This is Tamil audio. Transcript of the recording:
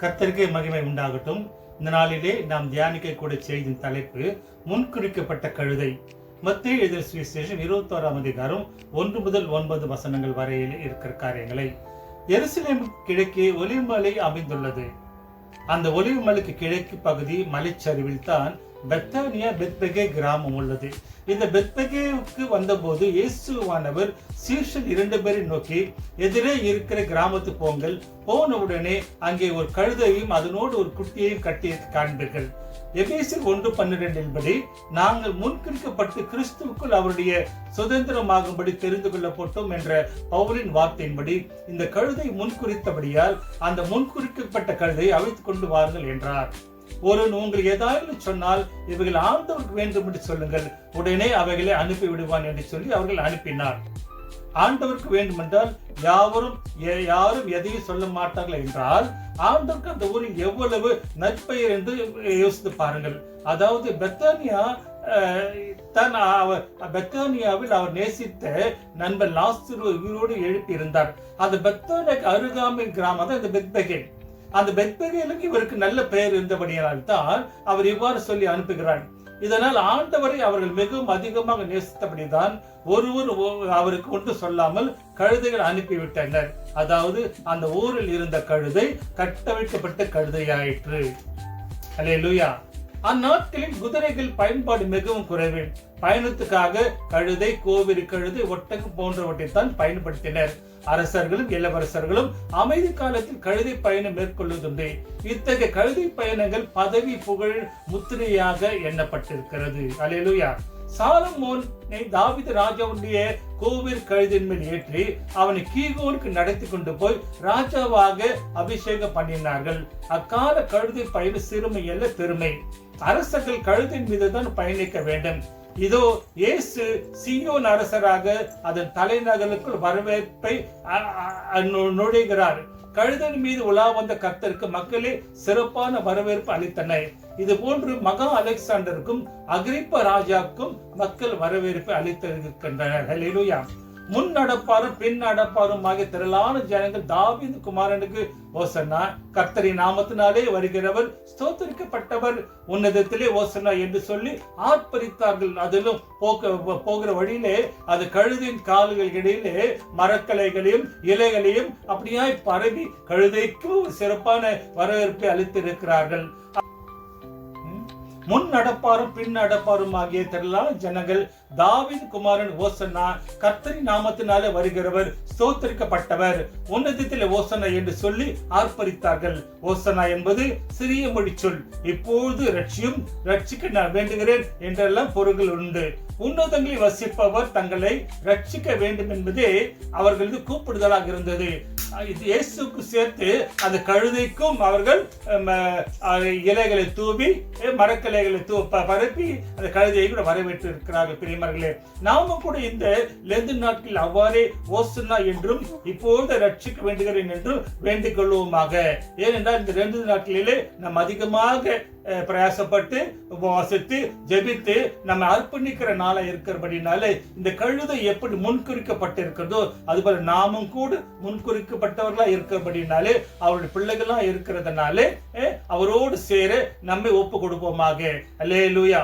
கத்தருக்கு மகிமை உண்டாகட்டும். இந்த நாளிலே நாம் தியானிக்கக்கூடிய கூட செய்தின் தலைப்பு முன்குறிக்கப்பட்ட கழுதை. மத்திய எதிர் சுவிசேஷம் இருபத்தோராம் அதிகாரம் ஒன்று முதல் ஒன்பது வசனங்கள் வரையில் இருக்கிற காரியங்களை. எருசலேம் கிழக்கே ஒலிமலை அமைந்துள்ளது. அந்த ஒலிமலைக்கு கிழக்கு பகுதி மலைச்சரிவில் தான் பெத்தானியா பெத்பெகே கிராமம் உள்ளது. இந்த பெத்பெகேவுக்கு வந்தபோது இயேசுவானவர் சீர்ஷன் இரண்டு பேரை நோக்கி எதிரே இருக்கிற கிராமத்து போங்கள். போன உடனே அங்கே ஒரு கழுதையும் அதனோடு ஒரு குட்டியையும் கட்டி காண்பீர்கள். எபேசியர் ஒன்று பன்னிரெண்டின் படி நாங்கள் முன்குறிக்கப்பட்டு கிறிஸ்துவுக்குள் அவருடைய சுதந்திரமாகும்படி தெரிந்து கொள்ளப்பட்டோம் என்ற பவுலின் வார்த்தையின்படி இந்த கழுதை முன்குறித்தபடியால் அந்த முன்குறிக்கப்பட்ட கழுதை அழைத்துக் கொண்டு வாருங்கள் என்றார். ஒரு உங்களுக்கு ஏதாவது சொன்னால் இவைகள் ஆண்டவருக்கு வேண்டும் என்று சொல்லுங்கள். உடனே அவைகளை அனுப்பி விடுவான் என்று சொல்லி அவர்கள் அனுப்பினார். ஆண்டவருக்கு வேண்டுமென்றால் யாவரும் யாரும் எதையும் சொல்ல மாட்டார்கள் என்றால் ஆண்டவருக்கு அந்த ஊரில் எவ்வளவு நற்பெயர் என்று யோசித்து பாருங்கள். அதாவது பெத்தானியா அஹ், தன் அவர் பெத்தானியாவில் அவர் நேசித்த நண்பர் லாஸ்திரு உயிரோடு எழுப்பி இருந்தார் அந்த பெத்தானியாக்கு அருகாமை கிராமம் தான் இந்த பெத்பெகே அந்த பெத்பெகேலுக்கு இவருக்கு நல்ல பெயர் இருந்தபடியால் தான் அவர் இவ்வாறு சொல்லி அனுப்புகிறார். இதனால் ஆண்டவரை அவர்கள் மிகவும் அதிகமாக நேசித்தபடிதான் ஒருவர் அவருக்கு ஒன்று சொல்லாமல் கழுதைகள் அனுப்பிவிட்டனர். அதாவது அந்த ஊரில் இருந்த கழுதை கட்டமைக்கப்பட்ட கழுதையாயிற்று. அல்லேலூயா அந்நாட்களில் குதிரைகள் பயன்பாடு மிகவும் குறைவு. பயணத்துக்காக கழுதை கோவிரி கழுதை ஒட்டகம் போன்றவற்றைத்தான் பயன்படுத்தினர். அரசர்களும் இளவரசர்களும் அமைதி காலத்தில் கழுதை பயணம் மேற்கொள்வதுண்டு. இத்தகைய கழுதை பயணங்கள் பதவி புகழ் முத்திரையாக எண்ணப்பட்டிருக்கிறது. அலையலுயா சாலமோன் தாவித ராஜாவுடைய கோவில் கழுதின் மேல் ஏற்றி அவனை கீகோனுக்கு நடத்தி கொண்டு போய் ராஜாவாக அபிஷேகம் பண்ணினார்கள். அக்கால கழுதை பயண சிறுமை அல்ல பெருமை. அரசர்கள் கழுதின் மீது தான் பயணிக்க வேண்டும். இதோ இயேசு சியோன் அரசராக அதன் தலைநகருக்குள் வரவேற்பை நுழைகிறார். கழுதன் மீது உலா வந்த கர்த்தருக்கு மக்களே சிறப்பான வரவேற்பு அளித்தனர் இது போன்று மகா அலெக்சாண்டருக்கும் அகிரிப்ப ராஜாக்கும் மக்கள் வரவேற்பு அளித்திருக்கின்றனர். முன் நடப்பாரும் பின் நடப்பாரும் ஆகிய திரளான ஜனங்கள் தாவீது குமாரனுக்கு ஓசன்னா கர்த்தரின் நாமத்தினாலே வருகிறவர் ஸ்தோத்தரிக்கப்பட்டவர் உன்னதத்திலே ஓசன்னா என்று சொல்லி ஆர்ப்பரித்தார்கள். அதிலும் போக்க போகிற வழியிலே அது கழுதின் கால்கள் இடையிலே மரக்கலைகளையும் இலைகளையும் அப்படியாய் பரவி கழுதைக்கு ஒரு சிறப்பான வரவேற்பை அளித்திருக்கிறார்கள். முன் நடப்பாரும் பின் நடப்பாரும் ஆகிய திரளான ஜனங்கள் தாவின் குமாரன் ஓசன்னா கர்த்தரி நாமத்தினால வருகிறவர் ஸ்தோத்தரிக்கப்பட்டவர் உன்னதத்தில் ஓசனா என்று சொல்லி ஆர்ப்பரித்தார்கள். ஓசனா என்பது சிறிய மொழி சொல். இப்பொழுது ரட்சியும் ரட்சிக்க நான் வேண்டுகிறேன் என்றெல்லாம் பொருள்கள் உண்டு. உன்னதங்களில் வசிப்பவர் தங்களை ரட்சிக்க வேண்டும் என்பதே அவர்களது கூப்பிடுதலாக இருந்தது. இயேசுக்கு சேர்த்து அந்த கழுதைக்கும் அவர்கள் இலைகளை தூவி மரக்கிளைகளை தூ ப- பரப்பி அந்த கழுதையை கூட வரவேற்று இருக்கிறார்கள் பிரியமர்களே நாமும் கூட இந்த லெந்து நாட்களில் அவ்வாறே ஓசுனா என்றும் இப்போது ரட்சிக்க வேண்டுகிறேன் என்றும் வேண்டிக் கொள்வோமாக ஏனென்றால் இந்த ரெண்டு நாட்களிலே நாம் அதிகமாக பிரயாசப்பட்டு உபவாசித்து ஜெபித்து நம்ம அர்ப்பணிக்கிற நாளா இருக்கிறபடினாலே இந்த கழுதை எப்படி முன்குறிக்கப்பட்டிருக்கிறதோ அதுபோல நாமும் கூட முன்குறிக்கப்பட்டவர்களா இருக்கிறபடினாலே அவருடைய பிள்ளைகளா இருக்கிறதுனாலே அவரோடு சேர நம்மை ஒப்பு கொடுப்போமாக அல்லேலூயா.